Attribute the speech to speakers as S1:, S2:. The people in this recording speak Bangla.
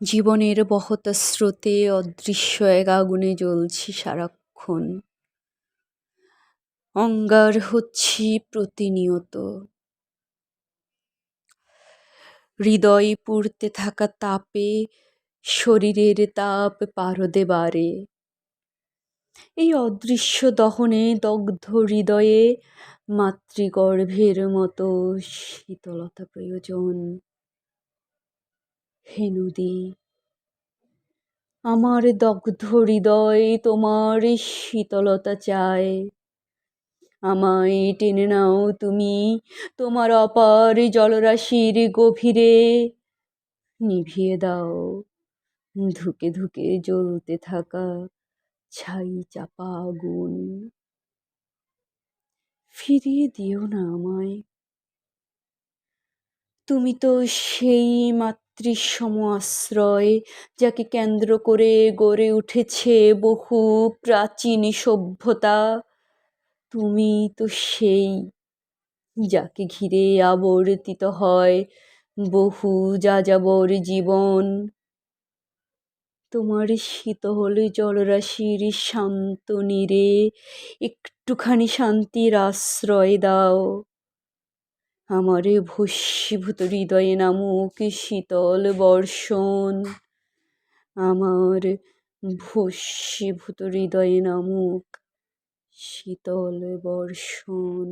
S1: জীবনের বহত স্রোতে অদৃশ্য এক আগুনে জ্বলছি সারাক্ষণ। অঙ্গার হচ্ছি প্রতিনিয়ত। হৃদয় পুড়তে থাকা তাপে, শরীরের তাপ পারদে বাড়ে এই অদৃশ্য দহনে দগ্ধ হৃদয়ে মাতৃগর্ভের মতো শীতলতা প্রয়োজন। হে আমার দগ্ধ হৃদয় তোমার শীতলতা চায়। আমায় টেনে নাও তুমি তোমার অপার জলরাশির গভীরে, নিভিয়ে দাও ধুকে ধুকে জ্বলতে থাকা ছাই চাপা আগুন। ফিরিয়ে দিও না আমায়, তুমি তো সেই মাতৃসম আশ্রয় যাকে কেন্দ্র করে গড়ে উঠেছে বহু প্রাচীন সভ্যতা। তুমি তো সেই যাকে ঘিরে আবর্তিত হয় বহু যাযাবর জীবন। তোমার শীতল জলরাশির শান্ত নীরে একটুখানি শান্তির আশ্রয় দাও। আমার ভস্মীভূত হৃদয়ে নামুক শীতল বর্ষণ। আমার ভস্মীভূত হৃদয়ে নামুক শীতল বর্ষণ।